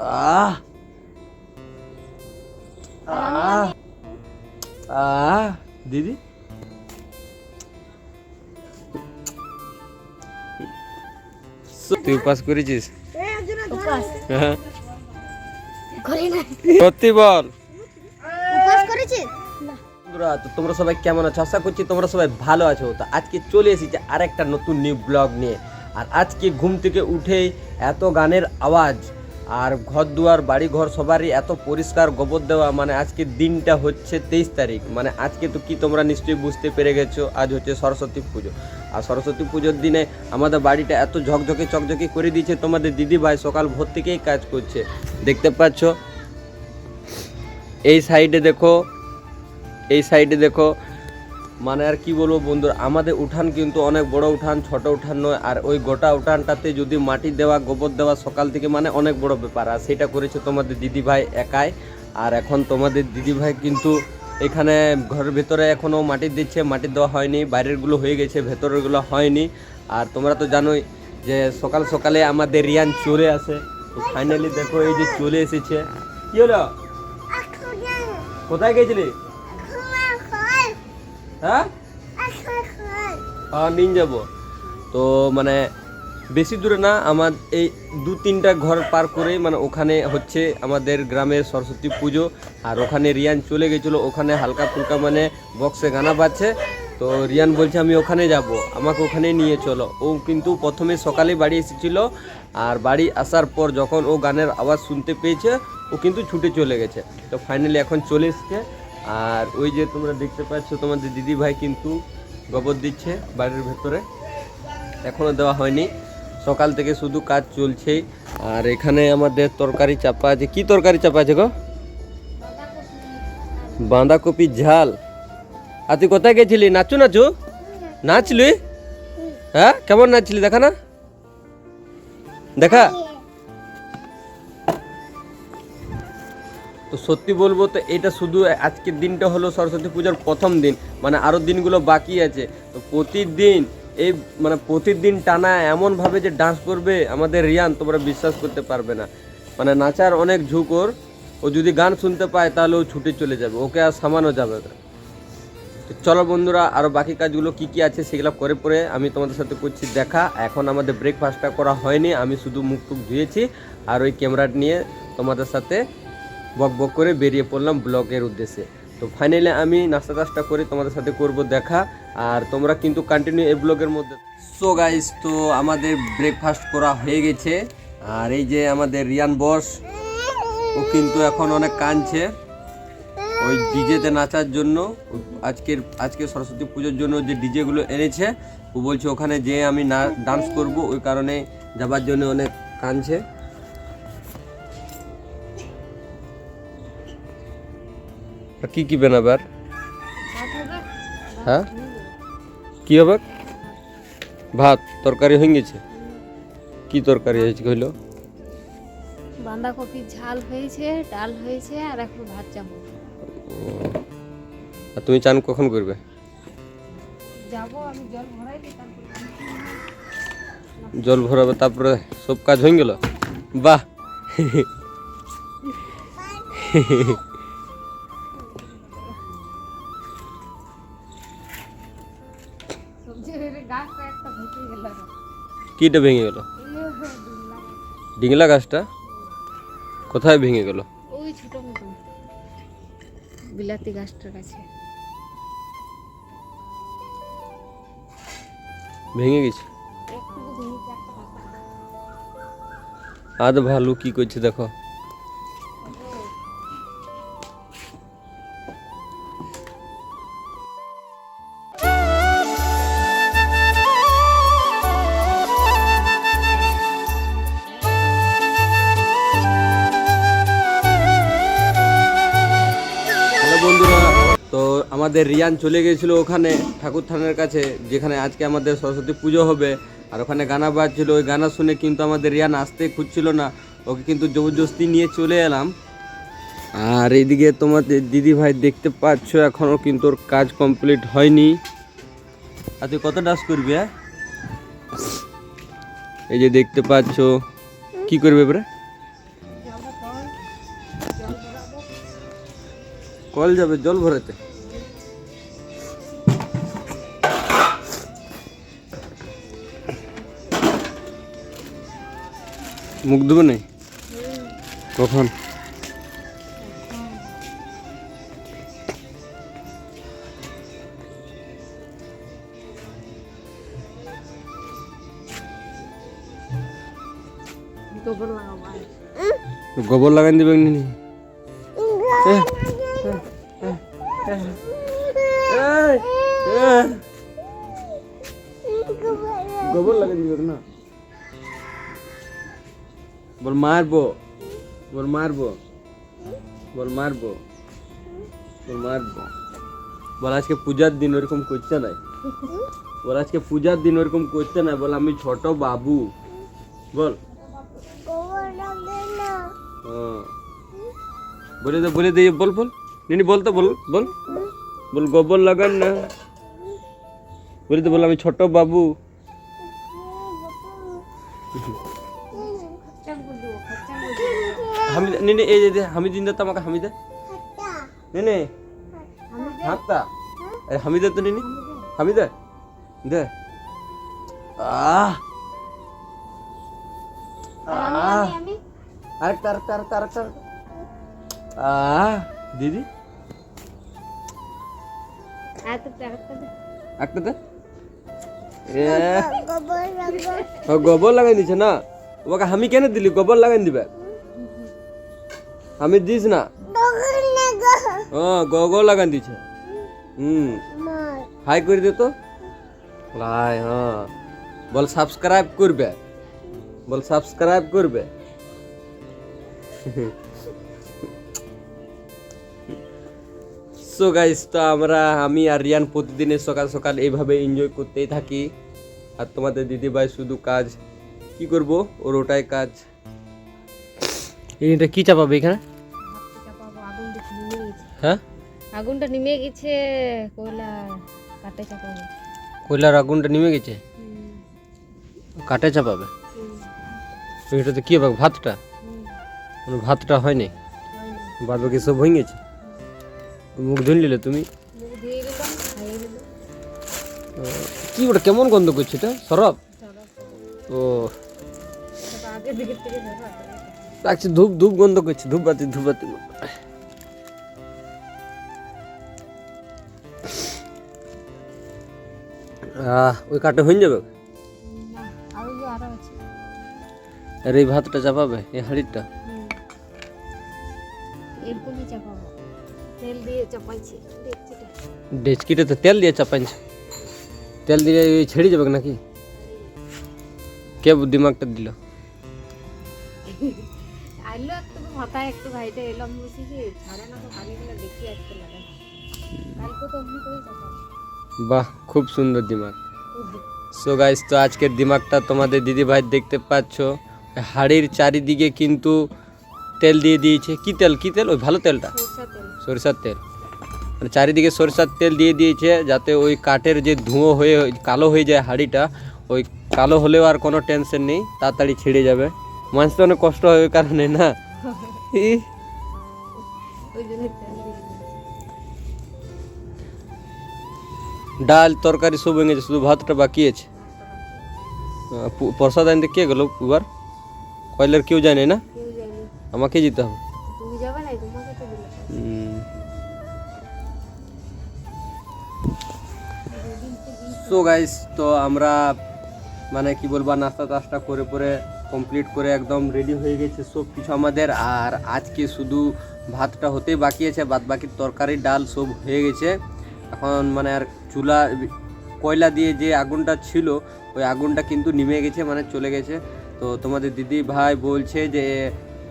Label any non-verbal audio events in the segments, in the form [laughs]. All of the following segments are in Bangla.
আহ আহ আহ দিদি তুই উপাস করেছিস? হ্যাঁ। করি না। সত্যি বল। বন্ধুরা তো তোমরা সবাই কেমন আছো? আশা করছি তোমরা সবাই ভালো আছো। তো আজকে চলে এসেছি আর একটা নতুন নিউ ব্লগ নিয়ে। আর আজকে ঘুম থেকে উঠেই এত গানের আওয়াজ। আর ঘর দুয়ার বাড়ি ঘর সবারই এত পরিষ্কার গোবর দেওয়া মানে আজকে দিনটা হচ্ছে তেইশ তারিখ। মানে আজকে তো কি তোমরা নিশ্চয়ই বুঝতে পেরে গেছো, আজ হচ্ছে সরস্বতী পুজো। আর সরস্বতী পুজোর দিনে আমাদের বাড়িটা এত ঝকঝকে চকঝকে করে দিয়েছে, তোমাদের দিদি ভাই সকাল ভোর থেকেই কাজ করছে। দেখতে পাচ্ছ? এই সাইডে দেখো, এই সাইডে দেখো মানে আর কি বলব বন্ধুরা আমাদের উঠান কিন্তু অনেক বড় উঠান ছোট উঠান নয় আর ওই গোটা উঠানটাতে যদি মাটি দেওয়া গোবর দেওয়া সকাল থেকে মানে অনেক বড় ব্যাপার আর সেটা করেছে তোমাদের দিদি ভাই একাই আর এখন তোমাদের দিদি ভাই কিন্তু এখানে ঘরের ভেতরে এখনও মাটি দিচ্ছে মাটি দেওয়া হয়নি বাইরেরগুলো হয়ে গেছে ভেতরেরগুলো হয়নি আর তোমরা তো জানোই যে সকাল সকালে আমাদের রিয়ান চলে আসে তো ফাইনালি দেখো এই যে চলে এসেছে কি হলো কোথায় গেছিলি হ্যাঁ? হ্যাঁ নিয়ে যাব। তো মানে বেশি দূরে না, আমার এই দু তিনটা ঘর পার করেই মানে ওখানে হচ্ছে আমাদের গ্রামের সরস্বতী পুজো, আর ওখানে রিয়ান চলে গেছিল, ওখানে হালকা ফুলকা মানে বক্সে গানা বাজছে। তো রিয়ান বলছে, আমি ওখানে যাব, আমাকে ওখানে নিয়ে চলো। ও কিন্তু প্রথমে সকালে বাড়ি এসেছিল, আর বাড়ি আসার পর যখন ও গানের আওয়াজ শুনতে পেয়েছে, ও কিন্তু ছুটে চলে গেছে। তো ফাইনালি এখন চলে এসছে। আর ওই যে তোমরা দেখতে পাচ্ছ, তোমাদের দিদি ভাই কিন্তু গোবর দিচ্ছে বাড়ির ভেতরে। এখনও দেওয়া হয়নি। সকাল থেকে শুধু কাজ চলছেই। আর এখানে আমাদের তরকারি চাপা আছে। কি তরকারি চাপা আছে গো? বাঁধাকপি ঝাল। আর তুই কোথায় গেছিলি? নাচু নাচু? নাচলি? হ্যাঁ? কেমন নাচলি? দেখা না? দেখা? তো সত্যি বলব তো এটা শুধু আজকের দিনটা হলো সরস্বতী পূজার প্রথম দিন মানে আরও দিনগুলো বাকি আছে। তো প্রতিদিন এই মানে প্রতিদিন টানা এমনভাবে যে ডান্স করবে আমাদের রিয়ান, তোমরা বিশ্বাস করতে পারবে না। মানে নাচার অনেক ঝুঁক ওর, ও যদি গান শুনতে পায় তাহলে ও ছুটে চলে যাবে, ওকে আর সামানো যাবে তো চলো বন্ধুরা আরও বাকি কাজগুলো কি কি আছে সেগুলো করে পরে আমি তোমাদের সাথে করছি দেখা। এখন আমাদের ব্রেকফাস্টটা করা হয়নি, আমি শুধু মুখ টুক ধুয়েছি আর ওই ক্যামেরাটা নিয়ে তোমাদের সাথে বক বক করে বেরিয়ে পড়লাম ব্লগের উদ্দেশ্যে। তো ফাইনালি আমি নাস্তা টাস্তা করে তোমাদের সাথে করব দেখা, আর তোমরা কিন্তু কন্টিনিউ এই ব্লগের মধ্যে সো গাইস তো আমাদের ব্রেকফাস্ট করা হয়ে গেছে, আর এই যে আমাদের রিয়ান বস, ও কিন্তু এখন অনেক কাঁদছে। ওই ডিজেতে নাচার জন্য, আজকের, আজকে সরস্বতী পুজোর জন্য যে ডিজেগুলো এনেছে, ও বলছে ওখানে যে আমি না ডান্স করব, ওই কারণে যাবার জন্য অনেক কাঁদছে। কি কি বানাবে আর? হ্যাঁ? কি হবে? ভাত তরকারি হয়ে গেছে? কি তরকারি হয়েছে কইল? বাঁধাকপির ঝাল হয়েছে ডাল হয়েছে আর এখন ভাত যাব। আর তুমি চান কখন করবে? যাব আমি জল ভরাই দিই তারপর জল ভরাবে তারপরে সব কাজ হয়ে গেল? বাহ! [laughs] কিটা ভেঙে গেল? ডিংলা গাছটা কোথায় ভেঙে গেল? ওই ছোট বিলাতি গাছটার কাছে। ভেঙে গেছে? আধ ভালু কি করছে দেখো। আমাদের রিয়ান চলে গিয়েছিল ওখানে ঠাকুর থানের কাছে, যেখানে আজকে আমাদের সরস্বতী পুজো হবে। আর ওখানে গানা বাজছিল, ওই গানা শুনে কিন্তু আমাদের রিয়ান আসতে খুঁজছিল না। ওকে কিন্তু জবরদস্তি নিয়ে চলে এলাম। আর এইদিকে তোমাদের দিদি ভাই দেখতে পাচ্ছ এখনও কিন্তু ওর কাজ কমপ্লিট হয়নি। আর তুই কত ডাস করবি হ্যাঁ? এই যে দেখতে পাচ্ছ, কি করবে এবারে কল যাবে, জল ভরাতে। মুখ দেবো নেই? কখন? গোবর লাগাই দিবে নি? বল মারবো বল মারবো বল মারবো বল মারবো। বল আজকে পূজার দিন ওরকম করছে না। বল আজকে পূজার দিন ওরকম করছে না, বল আমি ছোট বাবু। বল। হ্যাঁ। বলে দে বলে দে ইয়ে বল বল। নিনি, বল তো, বল বল। বল, গোবর লাগান না। বলে তো বল আমি ছোট বাবু। হামিদ নে নে এই যে হামিদ দিন দে তো আমাকে হামিদে। নে নে। হাতটা। আরে হামিদে তো নে নে। হামিদে দে। আহ। আহ। আরেকটা আরেকটা আরেকটা আরেকটা। আহ দিদি। একটা দে। ও গোবর লাগাই দিছে না? ওকে আমি কেন দিলি? গোবর লাগাই দিবে? আমি দিস না। ও গোবর লাগাই দিছে। হুম। হাই করে দে তো। হাই হ্যাঁ। বল সাবস্ক্রাইব করবে। বল সাবস্ক্রাইব করবে। সো গাইস তো আমরা আমি আর রিয়ান প্রতিদিনের সকাল সকাল এইভাবে এনজয় করতেই থাকি। আর তোমাদের দিদিভাই শুধু কাজ কি করব? ওর ওটাই কাজ। এটা কি চাপাবে এখানে? হ্যাঁ? আগুনটা নিমে গেছে কয়লা কাটে চাপাবো। কয়লার আগুনটা নেমে গেছে? কাটে চাপাবে? এটাতে কি হবে? ভাতটা? ভাতটা হয়নি। বাদ বাকি সব হয়ে গেছে? মুখ ধুয়ে নিলে তুমি? কি ওটা কেমন গন্ধ করছে এটা? সরব? ও। আগের থেকে লাগছে ধূপ ধূপ গন্ধ করছে ধূপ বাতি ধূপ বাতি ওই কাটে হয়ে যাবে? আরও এই ভাতটা চাপাবে, এই হাঁড়িটা হুম। তো তেল দিয়ে চাপাইছি। তেল দিয়ে ছেড়ে যাবে নাকি? কে দিমাগটা দিল? আইলো একটু মাথায় একটু ভাইটা এলাম বসে যে ছাড়ে না তো পানিগুলো দেখি আজকে লাগাই কালকে তো অমনি করে বাহ খুব সুন্দর দিমাগ। সো গাইস তো আজকের দিমাগটা তোমাদের দিদি ভাই দেখতে পাচ্ছ। হাড়ির চারিদিকে কিন্তু তেল দিয়ে দিয়েছে। কি তেল? কি তেল? ওই ভালো তেলটা? সরিষার তেল। মানে চারিদিকে সরিষার তেল দিয়ে দিয়েছে যাতে ওই কাঠের যে ধুঁয়ো হয়ে কালো হয়ে যায় হাঁড়িটা ওই কালো হলেও আর কোনো টেনশন নেই তাড়াতাড়ি ছিঁড়ে যাবে। মানুষ তো অনেক কষ্ট হয় ওই কারণে না। ডাল তরকারি সব হয়ে গেছে শুধু ভাতটা বাকি আছে। প্রসাদ আনতে কে গেল এবার? কয়লার কেউ জানে না? আমাকে যেতে হবে। তো সো গাইস তো আমরা মানে কি বলব নাস্তা টাস্তা করে পরে কমপ্লিট করে একদম রেডি হয়ে গেছে সব কিছু আমাদের। আর আজকে শুধু ভাতটা হতেই বাকি আছে বাদ বাকি তরকারি, ডাল সব হয়ে গেছে। এখন মানে আর চুলা, কয়লা দিয়ে যে আগুনটা ছিল, ওই আগুনটা কিন্তু নিমে গেছে মানে চলে গেছে। তো তোমাদের দিদি ভাই বলছে যে,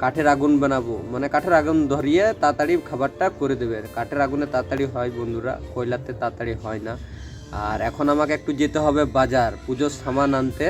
কাঠের আগুন বানাবো। মানে কাঠের আগুন ধরিয়ে তাড়াতাড়ি খাবারটা করে দেবে। কাঠের আগুনে তাড়াতাড়ি হয় বন্ধুরা, কয়লাতে তাড়াতাড়ি হয় না। আর এখন আমাকে একটু যেতে হবে বাজার, পুজোর সামান আনতে,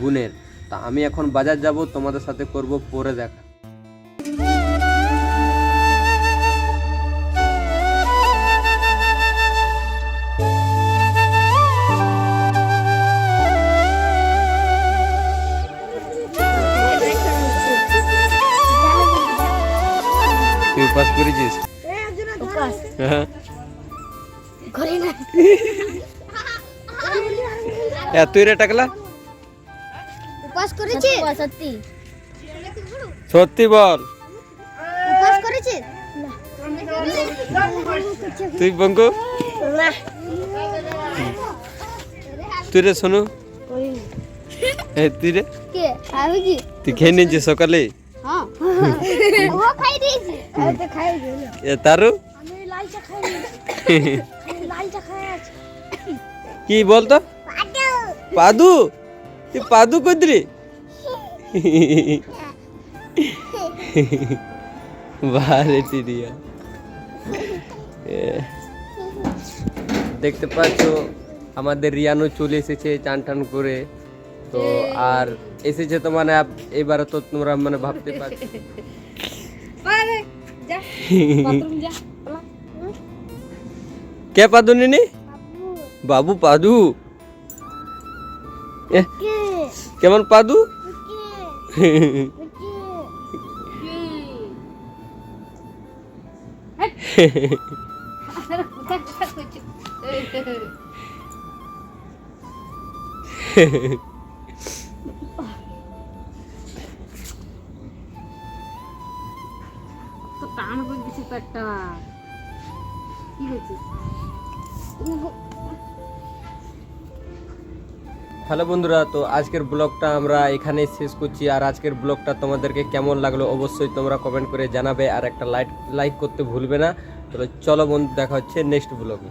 বোনের। তা আমি এখন বাজার যাব, তোমাদের সাথে করব পরে দেখা। তুই করেছিস? হ্যাঁ। তুই রে টাকলা। উপাস করেছি? সত্যি সত্যি। বল। উপাস করেছি? তুই বঙ্কু? তুই রে শোনু তুই রে? কে? আমি কি? তুই খেয়ে নিয়েছিস সকালে? হ্যাঁ। ও খাই দিয়েছি। আমি তো খাই দিই এ তারু? [laughs] কি বলতো? পাদু? কইদ্রি বারে টিরিয়া এ, দেখতে পাচ্ছ আমাদের রিয়ানো চলে এসেছে চান টান করে। তো আর এসেছে তো মানে এবারে তো তোমরা মানে ভাবতে পারছ কে পাদু নিনি? বাবু। পাদু। কেমন পাদু? টান করে দিছি পেটটা কি হয়েছে? হ্যালো বন্ধুরা, তো আজকের ব্লগটা আমরা এখানেই শেষ করছি। আর আজকের ব্লগটা তোমাদেরকে কেমন লাগল অবশ্যই তোমরা কমেন্ট করে জানাবে। আর একটা লাইক লাইক করতে ভুলবে না। তো চলো বন্ধু, দেখা হচ্ছে নেক্সট ব্লগে